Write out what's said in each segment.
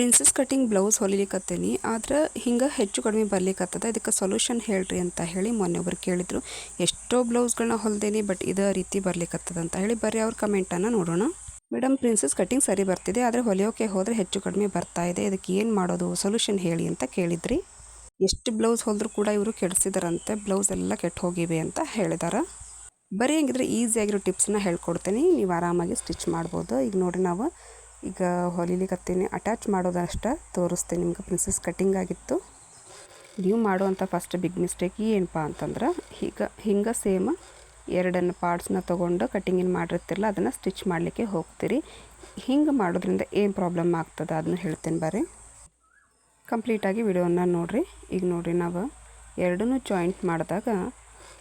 Princess cutting blouse ಹೊಲಿಲಿಕತ್ತೀನಿ, ಆದ್ರೆ ಹಿಂಗೆ ಹೆಚ್ಚು ಕಡಿಮೆ ಬರ್ಲಿಕ್ಕತ್ತದ ಇದಕ್ಕೆ ಸೊಲ್ಯೂಷನ್ ಹೇಳ್ರಿ ಅಂತ ಹೇಳಿ ಮೊನ್ನೆ ಒಬ್ರು ಕೇಳಿದರು, ಎಷ್ಟೋ ಬ್ಲೌಸ್ಗಳನ್ನ ಹೊಲ್ದೇನಿ ಬಟ್ ಇದೇ ರೀತಿ ಬರ್ಲಿಕ್ಕತ್ತದ ಅಂತ ಹೇಳಿ ಬರ್ರಿ ಅವ್ರ ಕಮೆಂಟನ್ನು ನೋಡೋಣ. ಮೇಡಮ್ ಪ್ರಿನ್ಸಸ್ ಕಟಿಂಗ್ ಸರಿ ಬರ್ತಿದೆ, ಆದರೆ ಹೊಲಿಯೋಕೆ ಹೋದರೆ ಹೆಚ್ಚು ಕಡಿಮೆ ಬರ್ತಾ ಇದೆ, ಇದಕ್ಕೆ ಏನು ಮಾಡೋದು ಸೊಲ್ಯೂಷನ್ ಹೇಳಿ ಅಂತ ಕೇಳಿದ್ರಿ. ಎಷ್ಟು ಬ್ಲೌಸ್ ಹೊಲಿದ್ರು ಕೂಡ ಇವರು ಕೆಡಿಸಿದಾರಂತೆ ಬ್ಲೌಸ್ ಎಲ್ಲ ಕೆಟ್ಟು ಹೋಗಿವೆ ಅಂತ ಹೇಳಿದಾರೆ. ಬರೀ ಹಂಗಿದ್ರೆ ಈಸಿಯಾಗಿರೋ ಟಿಪ್ಸ್ನ ಹೇಳ್ಕೊಡ್ತೀನಿ, ನೀವು ಆರಾಮಾಗಿ ಸ್ಟಿಚ್ ಮಾಡ್ಬೋದು. ಈಗ ನೋಡಿ ನಾವು ಈಗ ಹೊಲಿಲಿಕತ್ತೀನಿ ಅಟ್ಯಾಚ್ ಮಾಡೋದಷ್ಟೇ ತೋರಿಸ್ತೀನಿ ನಿಮ್ಗೆ. ಪ್ರಿನ್ಸಸ್ ಕಟ್ಟಿಂಗ್ ಆಗಿತ್ತು. ನೀವು ಮಾಡುವಂಥ ಫಸ್ಟ್ ಬಿಗ್ ಮಿಸ್ಟೇಕ್ ಏನಪ್ಪ ಅಂತಂದ್ರೆ, ಈಗ ಹಿಂಗೆ ಸೇಮ್ ಎರಡನ್ನು ಪಾರ್ಟ್ಸ್ನ ತೊಗೊಂಡು ಕಟ್ಟಿಂಗಿನ ಮಾಡಿರ್ತಿರಲ್ಲ, ಅದನ್ನು ಸ್ಟಿಚ್ ಮಾಡಲಿಕ್ಕೆ ಹೋಗ್ತೀರಿ. ಹಿಂಗೆ ಮಾಡೋದ್ರಿಂದ ಏನು ಪ್ರಾಬ್ಲಮ್ ಆಗ್ತದೆ ಅದನ್ನ ಹೇಳ್ತೀನಿ ಬರ್ರಿ. ಕಂಪ್ಲೀಟಾಗಿ ವಿಡಿಯೋನ ನೋಡಿರಿ. ಈಗ ನೋಡಿರಿ ನಾವು ಎರಡನ್ನೂ ಜಾಯಿಂಟ್ ಮಾಡಿದಾಗ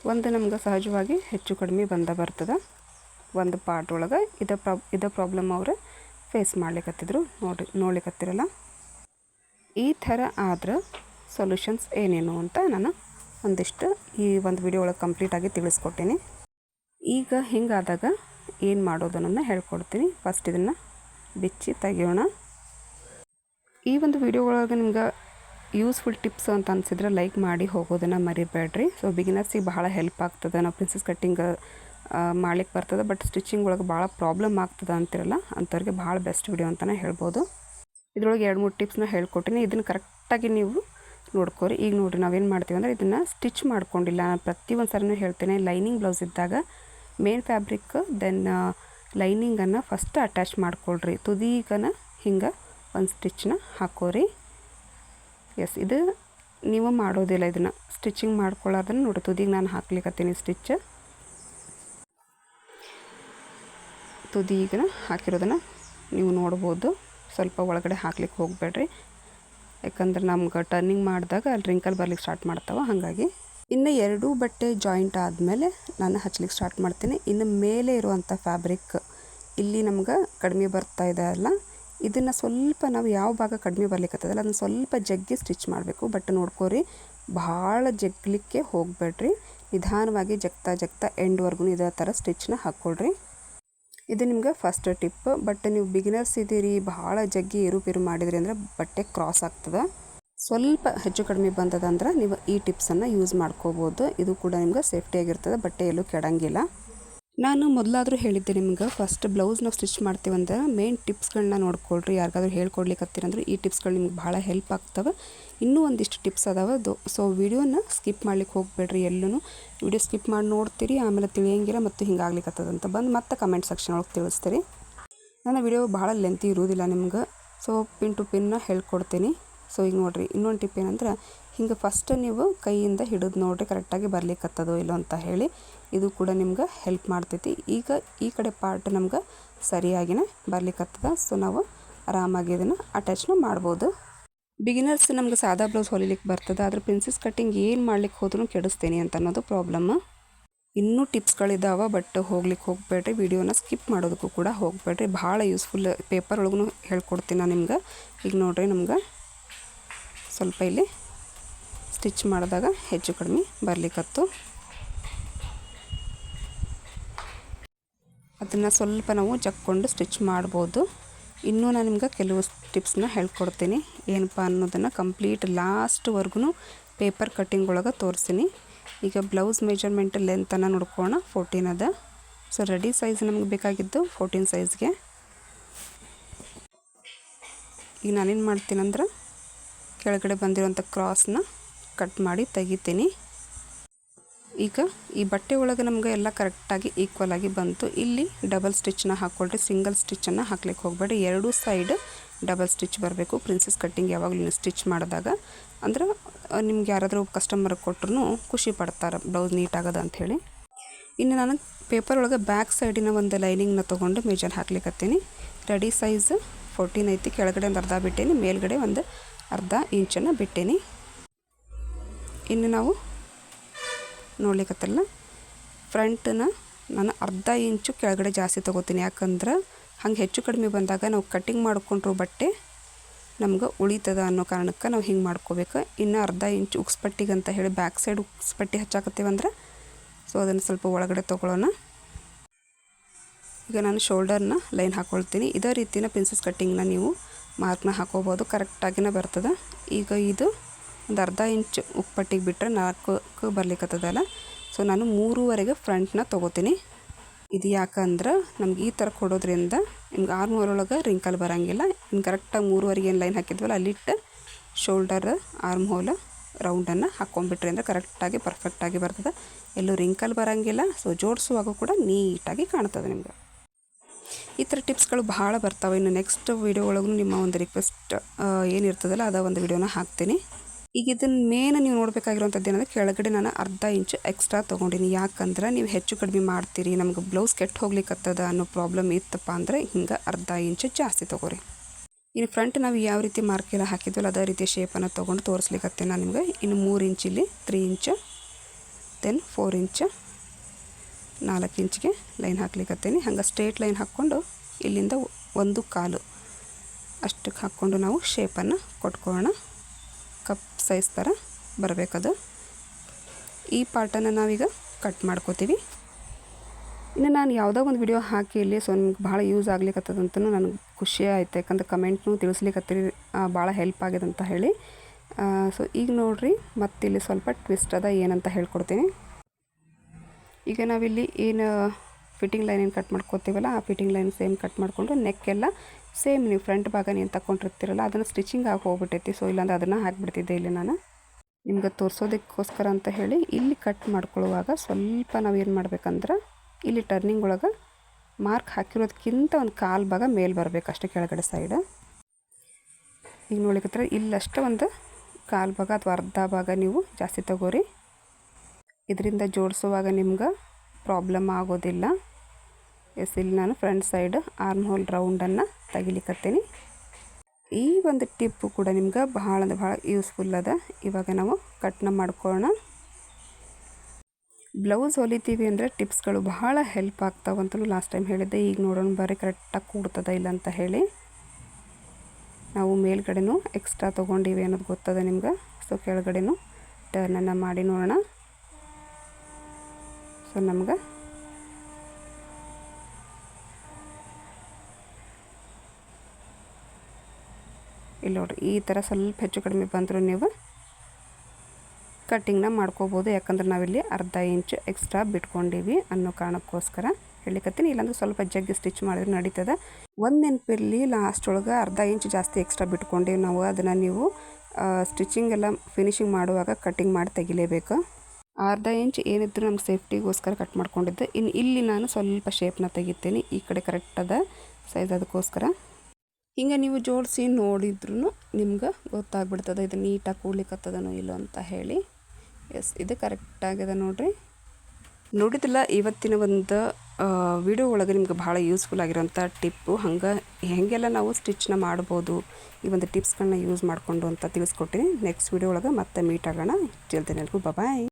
ಒಂದು ನಮ್ಗೆ ಸಹಜವಾಗಿ ಹೆಚ್ಚು ಕಡಿಮೆ ಬಂದ ಬರ್ತದೆ. ಒಂದು ಪಾರ್ಟ್ ಒಳಗೆ ಇದ ಪ್ರಾಬ್ ಇದ ಪ್ರಾಬ್ಲಮ್ ಅವ್ರು ಫೇಸ್ ಮಾಡ್ಲಿಕ್ಕತ್ತಿದ್ರು ನೋಡಿ ನೋಡ್ಲಿಕ್ಕತ್ತಿರಲ್ಲ ಈ ಥರ ಆದ್ರೆ ಸೊಲ್ಯೂಷನ್ಸ್ ಏನೇನು ಅಂತ ನಾನು ಒಂದಿಷ್ಟು ಈ ಒಂದು ವಿಡಿಯೋ ಒಳಗೆ ಕಂಪ್ಲೀಟಾಗಿ ತಿಳಿಸ್ಕೊಟ್ಟೀನಿ. ಈಗ ಹಿಂಗಾದಾಗ ಏನು ಮಾಡೋದನ್ನು ಹೇಳ್ಕೊಡ್ತೀನಿ. ಫಸ್ಟ್ ಇದನ್ನು ಬಿಚ್ಚಿ ತೆಗಿಯೋಣ. ಈ ಒಂದು ವಿಡಿಯೋ ಒಳಗೆ ನಿಮ್ಗೆ ಯೂಸ್ಫುಲ್ ಟಿಪ್ಸ್ ಅಂತ ಅನಿಸಿದ್ರೆ ಲೈಕ್ ಮಾಡಿ ಹೋಗೋದನ್ನು ಮರಿಬೇಡ್ರಿ. ಸೊ ಬಿಗಿನರ್ಸಿಗೆ ಬಹಳ ಹೆಲ್ಪ್ ಆಗ್ತದೆ. ನಾವು ಪ್ರಿನ್ಸಸ್ ಕಟ್ಟಿಂಗ್ ಮಾಡ್ಲಿಕ್ಕೆ ಬರ್ತದೆ. ಬಟ್ ಸ್ಟಿಚಿಂಗ್ ಒಳಗೆ ಭಾಳ ಪ್ರಾಬ್ಲಮ್ ಆಗ್ತದೆ ಅಂತಿರಲ್ಲ, ಅಂಥವ್ರಿಗೆ ಭಾಳ ಬೆಸ್ಟ್ ವಿಡಿಯೋ ಅಂತಲೇ ಹೇಳ್ಬೋದು. ಇದ್ರೊಳಗೆ ಎರಡು ಮೂರು ಟಿಪ್ಸ್ನ ಹೇಳ್ಕೊಟ್ಟಿನಿ. ಇದನ್ನು ಕರೆಕ್ಟಾಗಿ ನೀವು ನೋಡ್ಕೋರಿ. ಈಗ ನೋಡಿರಿ, ನಾವೇನು ಮಾಡ್ತೀವಿ ಅಂದರೆ ಇದನ್ನು ಸ್ಟಿಚ್ ಮಾಡ್ಕೊಂಡಿಲ್ಲ. ನಾನು ಪ್ರತಿಯೊಂದು ಸರಿನೂ ಹೇಳ್ತೇನೆ ಲೈನಿಂಗ್ ಬ್ಲೌಸ್ ಇದ್ದಾಗ ಮೇನ್ ಫ್ಯಾಬ್ರಿಕ್ ದೆನ್ ಲೈನಿಂಗನ್ನು ಫಸ್ಟ್ ಅಟ್ಯಾಚ್ ಮಾಡ್ಕೊಳ್ರಿ. ತುದೀಗನ ಹಿಂಗೆ ಒಂದು ಸ್ಟಿಚ್ನ ಹಾಕೋರಿ. ಎಸ್ ಇದು ನೀವು ಮಾಡೋದಿಲ್ಲ ಇದನ್ನು. ಸ್ಟಿಚಿಂಗ್ ಮಾಡ್ಕೊಳ್ಳೋದನ್ನು ನೋಡಿ ತುದಿಗೆ ನಾನು ಹಾಕ್ಲಿಕ್ಕತ್ತೀನಿ ಸ್ಟಿಚ್ ತುದಿಗೆ ಹಾಕಿರೋದನ್ನು ನೀವು ನೋಡ್ಬೋದು. ಸ್ವಲ್ಪ ಒಳಗಡೆ ಹಾಕ್ಲಿಕ್ಕೆ ಹೋಗಬೇಡ್ರಿ. ಯಾಕಂದ್ರೆ ನಮ್ಗೆ ಟರ್ನಿಂಗ್ ಮಾಡಿದಾಗ ಅಲ್ಲಿ ರಿಂಕಲ್ ಬರ್ಲಿಕ್ಕೆ ಸ್ಟಾರ್ಟ್ ಮಾಡ್ತಾವೆ, ಹಾಗಾಗಿ. ಇನ್ನು ಎರಡೂ ಬಟ್ಟೆ ಜಾಯಿಂಟ್ ಆದಮೇಲೆ ನಾನು ಹಚ್ಲಿಕ್ಕೆ ಸ್ಟಾರ್ಟ್ ಮಾಡ್ತೀನಿ. ಇನ್ನು ಮೇಲೆ ಇರುವಂಥ ಫ್ಯಾಬ್ರಿಕ್ ಇಲ್ಲಿ ನಮ್ಗೆ ಕಡಿಮೆ ಬರ್ತಾ ಇದೆ ಅಲ್ಲ. ಇದನ್ನು ಸ್ವಲ್ಪ ನಾವು ಯಾವ ಭಾಗ ಕಡಿಮೆ ಬರ್ಲಿಕ್ಕತ್ತದಲ್ಲ ಅದನ್ನು ಸ್ವಲ್ಪ ಜಗ್ಗಿ ಸ್ಟಿಚ್ ಮಾಡಬೇಕು. ಬಟ್ ನೋಡ್ಕೋರಿ, ಭಾಳ ಜಗ್ಲಿಕ್ಕೆ ಹೋಗಬೇಡ್ರಿ. ನಿಧಾನವಾಗಿ ಜಗ್ತಾ ಜಗ್ತಾ ಎಂಡ್ವರೆಗೂ ಇದೇ ಥರ ಸ್ಟಿಚ್ನ ಹಾಕ್ಕೊಳ್ರಿ ಇದು ನಿಮ್ಗೆ ಫಸ್ಟ್ ಟಿಪ್ ಬಟ್ ನೀವು ಬಿಗಿನರ್ಸ್ ಇದ್ದೀರಿ ಭಾಳ ಜಗ್ಗಿ ಏರುಪೇರು ಮಾಡಿದ್ರಿ ಅಂದರೆ ಬಟ್ಟೆ ಕ್ರಾಸ್ ಆಗ್ತದೆ. ಸ್ವಲ್ಪ ಹೆಚ್ಚು ಕಡಿಮೆ ಬಂದದಂದ್ರೆ ನೀವು ಈ ಟಿಪ್ಸನ್ನು ಯೂಸ್ ಮಾಡ್ಕೋಬೋದು. ಇದು ಕೂಡ ನಿಮ್ಗೆ ಸೇಫ್ಟಿಯಾಗಿರ್ತದೆ ಬಟ್ಟೆ ಎಲ್ಲೂ ಕೆಡಂಗಿಲ್ಲ. ನಾನು ಮೊದಲಾದರೂ ಹೇಳಿದ್ದೆ ನಿಮ್ಗೆ ಫಸ್ಟ್ ಬ್ಲೌಸ್ ನಾವು ಸ್ಟಿಚ್ ಮಾಡ್ತೀವಂದ್ರೆ ಮೇನ್ ಟಿಪ್ಸ್ಗಳನ್ನ ನೋಡ್ಕೊಳ್ರಿ, ಯಾರಿಗಾದ್ರೂ ಹೇಳ್ಕೊಡ್ಲಿಕ್ಕತ್ತೀರಂದ್ರೆ ಈ ಟಿಪ್ಸ್ಗಳು ನಿಮ್ಗೆ ಭಾಳ ಹೆಲ್ಪ್ ಆಗ್ತವೆ. ಇನ್ನೂ ಒಂದಿಷ್ಟು ಟಿಪ್ಸ್ ಅದಾವೆ ದೊ ಸೊ ವಿಡಿಯೋನ ಸ್ಕಿಪ್ ಮಾಡ್ಲಿಕ್ಕೆ ಹೋಗಬೇಡ್ರಿ ಎಲ್ಲೂ ವಿಡಿಯೋ ಸ್ಕಿಪ್ ಮಾಡಿ ನೋಡ್ತೀರಿ, ಆಮೇಲೆ ತಿಳಿಯಂಗಿಲ್ಲ ಮತ್ತು ಹಿಂಗಾಗ್ಲಿಕ್ಕತ್ತದಂತ ಬಂದು ಮತ್ತೆ ಕಮೆಂಟ್ ಸೆಕ್ಷನ್ ಒಳಗೆ ತಿಳಿಸ್ತೀರಿ. ನನ್ನ ವಿಡಿಯೋ ಭಾಳ ಲೆಂತಿ ಇರೋದಿಲ್ಲ ನಿಮ್ಗೆ ಸೊ ಪಿನ್ ಟು ಪಿನ್ನ ಹೇಳ್ಕೊಡ್ತೀನಿ. ಸೊ ಈಗ ನೋಡಿರಿ, ಇನ್ನೊಂದು ಟಿಪ್ ಏನಂದ್ರೆ, ಹಿಂಗೆ ಫಸ್ಟ್ ನೀವು ಕೈಯಿಂದ ಹಿಡಿದು ನೋಡಿರಿ ಕರೆಕ್ಟಾಗಿ ಬರಲಿಕ್ಕತ್ತದೋ ಇಲ್ಲೋ ಅಂತ ಹೇಳಿ. ಇದು ಕೂಡ ನಿಮ್ಗೆ ಹೆಲ್ಪ್ ಮಾಡ್ತೈತಿ. ಈಗ ಈ ಕಡೆ ಪಾರ್ಟ್ ನಮ್ಗೆ ಸರಿಯಾಗಿನೇ ಬರ್ಲಿಕ್ಕತ್ತದ ಸೊ ನಾವು ಆರಾಮಾಗಿ ಇದನ್ನು ಅಟ್ಯಾಚ್ನು ಮಾಡ್ಬೋದು. ಬಿಗಿನರ್ಸ್ ನಮ್ಗೆ ಸಾದಾ ಬ್ಲೌಸ್ ಹೊಲಿಲಿಕ್ಕೆ ಬರ್ತದೆ. ಆದರೆ ಪ್ರಿನ್ಸಸ್ ಕಟ್ಟಿಂಗ್ ಏನು ಮಾಡ್ಲಿಕ್ಕೆ ಹೋದ್ರೂ ಕೆಡಿಸ್ತೇನೆ ಅಂತ ಅನ್ನೋದು ಪ್ರಾಬ್ಲಮ್ ಇನ್ನೂ ಟಿಪ್ಸ್ಗಳಿದ್ದಾವೆ ಬಟ್ ಹೋಗ್ಲಿಕ್ಕೆ ಹೋಗಬೇಡ್ರಿ. ವಿಡಿಯೋನ ಸ್ಕಿಪ್ ಮಾಡೋದಕ್ಕೂ ಕೂಡ ಹೋಗಬೇಡ್ರಿ. ಭಾಳ ಯೂಸ್ಫುಲ್ ಪೇಪರ್ ಒಳಗೂ ಹೇಳ್ಕೊಡ್ತೀನಿ ನಾನು ನಿಮ್ಗೆ. ಈಗ ನೋಡ್ರಿ ನಮ್ಗೆ ಸ್ವಲ್ಪ ಇಲ್ಲಿ ಸ್ಟಿಚ್ ಮಾಡಿದಾಗ ಹೆಚ್ಚು ಕಡಿಮೆ ಬರ್ಲಿಕ್ಕತ್ತು ಅದನ್ನು ಸ್ವಲ್ಪ ನಾವು ಜಕ್ಕೊಂಡು ಸ್ಟಿಚ್ ಮಾಡ್ಬೋದು. ಇನ್ನೂ ನಾನು ನಿಮ್ಗೆ ಕೆಲವು ಟಿಪ್ಸ್ನ ಹೇಳ್ಕೊಡ್ತೀನಿ. ಏನಪ್ಪ ಅನ್ನೋದನ್ನು ಕಂಪ್ಲೀಟ್ ಲಾಸ್ಟ್ವರೆಗೂ ಪೇಪರ್ ಕಟ್ಟಿಂಗ್ ಒಳಗೆ ತೋರಿಸ್ತೀನಿ ಈಗ ಬ್ಲೌಸ್ ಮೆಜರ್ಮೆಂಟ್ ಲೆಂತನ್ನು ನೋಡ್ಕೋಣ ಫೋರ್ಟೀನ್ ಅದ. ಸೊ ರೆಡಿ ಸೈಜ್ ನಮ್ಗೆ ಬೇಕಾಗಿದ್ದು ಫೋರ್ಟೀನ್ ಸೈಜ್ಗೆ ಈಗ ನಾನೇನು ಮಾಡ್ತೀನಂದ್ರೆ, ಕೆಳಗಡೆ ಬಂದಿರೋಂಥ ಕ್ರಾಸ್ನ ಕಟ್ ಮಾಡಿ ತೆಗಿತೀನಿ. ಈಗ ಈ ಬಟ್ಟೆ ಒಳಗೆ ನಮ್ಗೆ ಎಲ್ಲ ಕರೆಕ್ಟಾಗಿ ಈಕ್ವಲ್ ಆಗಿ ಬಂತು. ಇಲ್ಲಿ ಡಬಲ್ ಸ್ಟಿಚ್ನ ಹಾಕ್ಕೊಳ್ರಿ ಸಿಂಗಲ್ ಸ್ಟಿಚ್ಚನ್ನು ಹಾಕ್ಲಿಕ್ಕೆ ಹೋಗಬೇಡಿ ಎರಡೂ ಸೈಡ್ ಡಬಲ್ ಸ್ಟಿಚ್ ಬರಬೇಕು. ಪ್ರಿನ್ಸಸ್ ಕಟ್ಟಿಂಗ್ ಯಾವಾಗಲೂ ಸ್ಟಿಚ್ ಮಾಡಿದಾಗ. ಅಂದ್ರೆ ನಿಮ್ಗೆ ಯಾರಾದರೂ ಕಸ್ಟಮರ್ ಕೊಟ್ಟರು ಖುಷಿ ಪಡ್ತಾರೆ ಬ್ಲೌಸ್ ನೀಟಾಗದ ಅಂಥೇಳಿ ಇನ್ನು ನಾನು ಪೇಪರ್ ಒಳಗೆ ಬ್ಯಾಕ್ ಸೈಡಿನ ಒಂದು ಲೈನಿಂಗ್ನ ತೊಗೊಂಡು ಮೇಜರ್ ಹಾಕ್ಲಿಕ್ಕತ್ತೀನಿ ರೆಡಿ ಸೈಜ್ ಫೋರ್ಟೀನ್ ಐತಿ. ಕೆಳಗಡೆ ಒಂದು ಅರ್ಧ ಬಿಟ್ಟೇನಿ, ಮೇಲ್ಗಡೆ ಒಂದು ಅರ್ಧ ಇಂಚನ್ನು ಬಿಟ್ಟೇನಿ. ಇನ್ನು ನಾವು ನೋಡ್ಲಿಕ್ಕತ್ತಲ್ಲ ಫ್ರಂಟನ್ನ ನಾನು ಅರ್ಧ ಇಂಚು ಕೆಳಗಡೆ ಜಾಸ್ತಿ ತೊಗೋತೀನಿ. ಯಾಕಂದ್ರೆ ಹಂಗೆ ಹೆಚ್ಚು ಕಡಿಮೆ ಬಂದಾಗ ನಾವು ಕಟ್ಟಿಂಗ್ ಮಾಡ್ಕೊಂಡ್ರು ಬಟ್ಟೆ ನಮ್ಗೆ ಉಳಿತದ ಅನ್ನೋ ಕಾರಣಕ್ಕೆ ನಾವು ಹಿಂಗೆ ಮಾಡ್ಕೋಬೇಕು. ಇನ್ನು ಅರ್ಧ ಇಂಚು ಉಕ್ಸ್ಪಟ್ಟಿಗೆ ಅಂತ ಹೇಳಿ ಬ್ಯಾಕ್ ಸೈಡ್ ಉಕ್ಸ್ಪಟ್ಟಿ ಹಚ್ಚಾಕತ್ತೀವಂದ್ರೆ ಸೊ ಅದನ್ನು ಸ್ವಲ್ಪ ಒಳಗಡೆ ತೊಗೊಳ್ಳೋಣ. ಈಗ ನಾನು ಶೋಲ್ಡರ್ನ ಲೈನ್ ಹಾಕ್ಕೊಳ್ತೀನಿ ಇದೇ ರೀತಿನ ಪ್ರಿನ್ಸಸ್ ಕಟ್ಟಿಂಗ್ನ ನೀವು ಮಾರ್ಕ್ನ ಹಾಕೋಬೋದು. ಕರೆಕ್ಟಾಗಿನೇ ಬರ್ತದೆ. ಈಗ ಇದು ಒಂದು ಅರ್ಧ ಇಂಚ್ ಉಪ್ಪಟ್ಟಿಗೆ ಬಿಟ್ಟರೆ ನಾಲ್ಕು ಬರ್ಲಿಕ್ಕತ್ತದಲ್ಲ ಸೊ ನಾನು ಮೂರುವರೆಗೆ ಫ್ರಂಟ್ನ ತೊಗೋತೀನಿ. ಇದು ಯಾಕಂದ್ರೆ ನಮ್ಗೆ ಈ ಥರ ಕೊಡೋದ್ರಿಂದ ನಿಮ್ಗೆ ಆರು ಮೂರೊಳಗೆ ರಿಂಕಲ್ ಬರೋಂಗಿಲ್ಲ. ಇನ್ನು ಕರೆಕ್ಟಾಗಿ ಮೂರುವರೆಗೆ ಏನು ಲೈನ್ ಹಾಕಿದ್ವಲ್ಲ, ಅಲ್ಲಿಟ್ಟು ಶೋಲ್ಡರ್ ಆರ್ಮ್ ಹೋಲ್ ರೌಂಡನ್ನು ಹಾಕ್ಕೊಂಡ್ಬಿಟ್ರಿ ಅಂದರೆ ಕರೆಕ್ಟಾಗಿ ಪರ್ಫೆಕ್ಟಾಗಿ ಬರ್ತದೆ. ಎಲ್ಲೂ ರಿಂಕಲ್ ಬರೋಂಗಿಲ್ಲ. ಸೊ ಜೋಡಿಸುವಾಗ ಕೂಡ ನೀಟಾಗಿ ಕಾಣ್ತದೆ ನಿಮ್ಗೆ. ಈ ಥರ ಟಿಪ್ಸ್ಗಳು ಭಾಳ ಬರ್ತಾವೆ. ಇನ್ನು ನೆಕ್ಸ್ಟ್ ವೀಡಿಯೋ ಒಳಗೂ ನಿಮ್ಮ ಒಂದು ರಿಕ್ವೆಸ್ಟ್ ಏನಿರ್ತದಲ್ಲ, ಅದ ಒಂದು ವಿಡಿಯೋನ ಹಾಕ್ತೀನಿ. ಈಗ ಇದನ್ನ ಮೇನ್ ನೀವು ನೋಡಬೇಕಾಗಿರುವಂಥದ್ದು ಏನಂದರೆ ಕೆಳಗಡೆ ನಾನು ಅರ್ಧ ಇಂಚು ಎಕ್ಸ್ಟ್ರಾ ತೊಗೊಂಡಿನಿ. ಯಾಕಂದ್ರೆ ನೀವು ಹೆಚ್ಚು ಕಡಿಮೆ ಮಾಡ್ತೀರಿ, ನಮ್ಗೆ ಬ್ಲೌಸ್ ಕೆಟ್ಟು ಹೋಗ್ಲಿಕ್ಕತ್ತದ ಅನ್ನೋ ಪ್ರಾಬ್ಲಮ್ ಇತ್ತಪ್ಪ ಅಂದರೆ ಹಿಂಗೆ ಅರ್ಧ ಇಂಚು ಜಾಸ್ತಿ ತೊಗೋರಿ. ಇನ್ನು ಫ್ರಂಟ್ ನಾವು ಯಾವ ರೀತಿ ಮಾರ್ಕೆಲ್ಲ ಹಾಕಿದ್ವಲ್ಲ, ಅದೇ ರೀತಿ ಶೇಪನ್ನು ತೊಗೊಂಡು ತೋರಿಸ್ಲಿಕ್ಕೆ ನಾನು ನಿಮಗೆ. ಇನ್ನು ಮೂರು ಇಂಚಿಲ್ಲಿ ತ್ರೀ ಇಂಚು ದೆನ್ ಫೋರ್ ಇಂಚು, ನಾಲ್ಕು ಇಂಚಿಗೆ ಲೈನ್ ಹಾಕ್ಲಿಕ್ಕತ್ತೀನಿ ಹಂಗೆ ಸ್ಟ್ರೇಟ್ ಲೈನ್ ಹಾಕ್ಕೊಂಡು ಇಲ್ಲಿಂದ ಒಂದು ಕಾಲು ಅಷ್ಟಕ್ಕೆ ಹಾಕ್ಕೊಂಡು ನಾವು ಶೇಪನ್ನು ಕೊಟ್ಕೊಳ್ಳೋಣ. ಕಪ್ ಸೈಜ್ ಥರ ಬರಬೇಕದು. ಈ ಪಾರ್ಟನ್ನು ನಾವೀಗ ಕಟ್ ಮಾಡ್ಕೋತೀವಿ. ಇನ್ನು ನಾನು ಯಾವುದೋ ಒಂದು ವಿಡಿಯೋ ಹಾಕಿ ಇಲ್ಲಿ, ಸೊ ನಿಮ್ಗೆ ಭಾಳ ಯೂಸ್ ಆಗ್ಲಿಕ್ಕತ್ತದಂತೂ ನನಗೆ ಖುಷಿ ಆಯ್ತು. ಯಾಕಂದ್ರೆ ಕಮೆಂಟ್ನು ತಿಳಿಸ್ಲಿಕ್ಕತ್ತೀರಿ ಭಾಳ ಹೆಲ್ಪ್ ಆಗಿದೆ ಅಂತ ಹೇಳಿ. ಸೊ ಈಗ ನೋಡಿರಿ, ಮತ್ತಿಲ್ಲಿ ಸ್ವಲ್ಪ ಟ್ವಿಸ್ಟ್ ಅದ, ಏನಂತ ಹೇಳ್ಕೊಡ್ತೀನಿ. ಈಗ ನಾವಿಲ್ಲಿ ಏನು ಫಿಟ್ಟಿಂಗ್ ಲೈನ್ ಏನು ಕಟ್ ಮಾಡ್ಕೋತೀವಲ್ಲ, ಆ ಫಿಟ್ಟಿಂಗ್ ಲೈನ್ ಸೇಮ್ ಕಟ್ ಮಾಡಿಕೊಂಡು ನೆಕ್ಕೆಲ್ಲ ಸೇಮ್ ನೀವು ಫ್ರಂಟ್ ಭಾಗ ಏನು ತಗೊಂಡಿರ್ತೀರಲ್ಲ ಅದನ್ನು ಸ್ಟಿಚಿಂಗ್ ಆಗಿ ಹೋಗ್ಬಿಟ್ಟೈತಿ. ಸೊ ಇಲ್ಲಾಂದ್ರೆ ಅದನ್ನು ಹಾಕಿಬಿಡ್ತಿದ್ದೆ ಇಲ್ಲಿ ನಾನು. ನಿಮ್ಗೆ ತೋರಿಸೋದಕ್ಕೋಸ್ಕರ ಅಂತ ಹೇಳಿ, ಇಲ್ಲಿ ಕಟ್ ಮಾಡ್ಕೊಳ್ಳುವಾಗ ಸ್ವಲ್ಪ ನಾವು ಏನು ಮಾಡ್ಬೇಕಂದ್ರೆ, ಇಲ್ಲಿ ಟರ್ನಿಂಗ್ ಒಳಗೆ ಮಾರ್ಕ್ ಹಾಕಿರೋದಕ್ಕಿಂತ ಒಂದು ಕಾಲು ಭಾಗ ಮೇಲೆ ಬರಬೇಕು ಅಷ್ಟೇ ಕೆಳಗಡೆ ಸೈಡ್ ಈಗ ನೋಡ್ಲಿಕ್ಕೆ ಇಲ್ಲಷ್ಟೇ ಒಂದು ಕಾಲು ಭಾಗ ಅಥವಾ ಅರ್ಧ ಭಾಗ ನೀವು ಜಾಸ್ತಿ ತಗೋರಿ. ಇದರಿಂದ ಜೋಡಿಸುವಾಗ ನಿಮ್ಗೆ ಪ್ರಾಬ್ಲಮ್ ಆಗೋದಿಲ್ಲ. ಎಸ್, ಇಲ್ಲಿ ನಾನು ಫ್ರಂಟ್ ಸೈಡ್ ಆರ್ಮ್ ಹೋಲ್ ರೌಂಡನ್ನು ತೆಗಿಲಿಕ್ಕತ್ತೀನಿ ಈ ಒಂದು ಟಿಪ್ಪು ಕೂಡ ನಿಮ್ಗೆ ಬಹಳ ಭಾಳ ಯೂಸ್ಫುಲ್ ಅದ. ಇವಾಗ ನಾವು ಕಟ್ನ ಮಾಡ್ಕೊಳ್ಳೋಣ ಬ್ಲೌಸ್ ಹೊಲಿತೀವಿ ಅಂದರೆ ಟಿಪ್ಸ್ಗಳು ಬಹಳ ಹೆಲ್ಪ್ ಆಗ್ತಾವಂತಲೂ ಲಾಸ್ಟ್ ಟೈಮ್ ಹೇಳಿದ್ದೆ. ಈಗ ನೋಡೋಣ ಬರೀ ಕರೆಕ್ಟಾಗಿ ಕೂಡ್ತದ ಇಲ್ಲ ಅಂತ ಹೇಳಿ. ನಾವು ಮೇಲ್ಗಡೆನೂ ಎಕ್ಸ್ಟ್ರಾ ತೊಗೊಂಡಿವಿ ಅನ್ನೋದು ಗೊತ್ತದ ನಿಮ್ಗೆ? ಸೊ ಕೆಳಗಡೆನೂ ಟರ್ನನ್ನು ಮಾಡಿ ನೋಡೋಣ. ಸೊ ನಮ್ಗೆ ಇಲ್ಲಿ ನೋಡಿರಿ, ಈ ಥರ ಸ್ವಲ್ಪ ಹೆಚ್ಚು ಕಡಿಮೆ ಬಂದರೂ ನೀವು ಕಟ್ಟಿಂಗ್ನ ಮಾಡ್ಕೋಬೋದು. ಯಾಕಂದ್ರೆ ನಾವಿಲ್ಲಿ ಅರ್ಧ ಇಂಚು ಎಕ್ಸ್ಟ್ರಾ ಬಿಟ್ಕೊಂಡಿವಿ ಅನ್ನೋ ಕಾರಣಕ್ಕೋಸ್ಕರ ಹೇಳಿಕತ್ತೀನಿ. ಇಲ್ಲಾಂದ್ರೆ ಸ್ವಲ್ಪ ಜಗ್ಗಿ ಸ್ಟಿಚ್ ಮಾಡಿದ್ರೆ ನಡೀತದೆ. ಒಂದು ನೆನಪಿರಲಿ ಲಾಸ್ಟ್ ಒಳಗೆ ಅರ್ಧ ಇಂಚ್ ಜಾಸ್ತಿ ಎಕ್ಸ್ಟ್ರಾ ಬಿಟ್ಕೊಂಡಿವಿ ನಾವು. ಅದನ್ನು ನೀವು ಸ್ಟಿಚಿಂಗ್ ಎಲ್ಲ ಫಿನಿಶಿಂಗ್ ಮಾಡುವಾಗ ಕಟ್ಟಿಂಗ್ ಮಾಡಿ ತೆಗಿಲೇಬೇಕು. ಅರ್ಧ ಇಂಚ್ ಏನಿದ್ರು ನಮ್ಗೆ ಸೇಫ್ಟಿಗೋಸ್ಕರ ಕಟ್ ಮಾಡ್ಕೊಂಡಿದ್ದೆ. ಇನ್ನು ಇಲ್ಲಿ ನಾನು ಸ್ವಲ್ಪ ಶೇಪ್ನ ತೆಗಿತೀನಿ. ಈ ಕಡೆ ಕರೆಕ್ಟ್ ಅದ ಸೈಜ್ ಅದಕ್ಕೋಸ್ಕರ. ಹಿಂಗೆ ನೀವು ಜೋಡಿಸಿ ನೋಡಿದ್ರೂ ನಿಮ್ಗೆ ಗೊತ್ತಾಗ್ಬಿಡ್ತದೆ ಇದು ನೀಟಾಗಿ ಕೂಡ್ಲಿಕ್ಕತ್ತದನೋ ಇಲ್ಲೋ ಅಂತ ಹೇಳಿ. ಎಸ್ ಇದು ಕರೆಕ್ಟಾಗಿದೆ ನೋಡಿರಿ. ನೋಡಿದಿಲ್ಲ ಇವತ್ತಿನ ಒಂದು ವಿಡಿಯೋ ಒಳಗೆ ನಿಮ್ಗೆ ಭಾಳ ಯೂಸ್ಫುಲ್ ಆಗಿರೋಂಥ ಟಿಪ್ಪು ಹಂಗೆ, ಹೇಗೆಲ್ಲ ನಾವು ಸ್ಟಿಚ್ನ ಮಾಡ್ಬೋದು, ಈ ಒಂದು ಟಿಪ್ಸ್ಗಳನ್ನ ಯೂಸ್ ಮಾಡಿಕೊಂಡು ಅಂತ ತಿಳಿಸ್ಕೊಟ್ಟಿನಿ. ನೆಕ್ಸ್ಟ್ ವಿಡಿಯೋ ಒಳಗೆ ಮತ್ತೆ ಮೀಟ್ ಆಗೋಣ. ಜಲ್ದಿ ನೆನಪು. ಬಾಯ್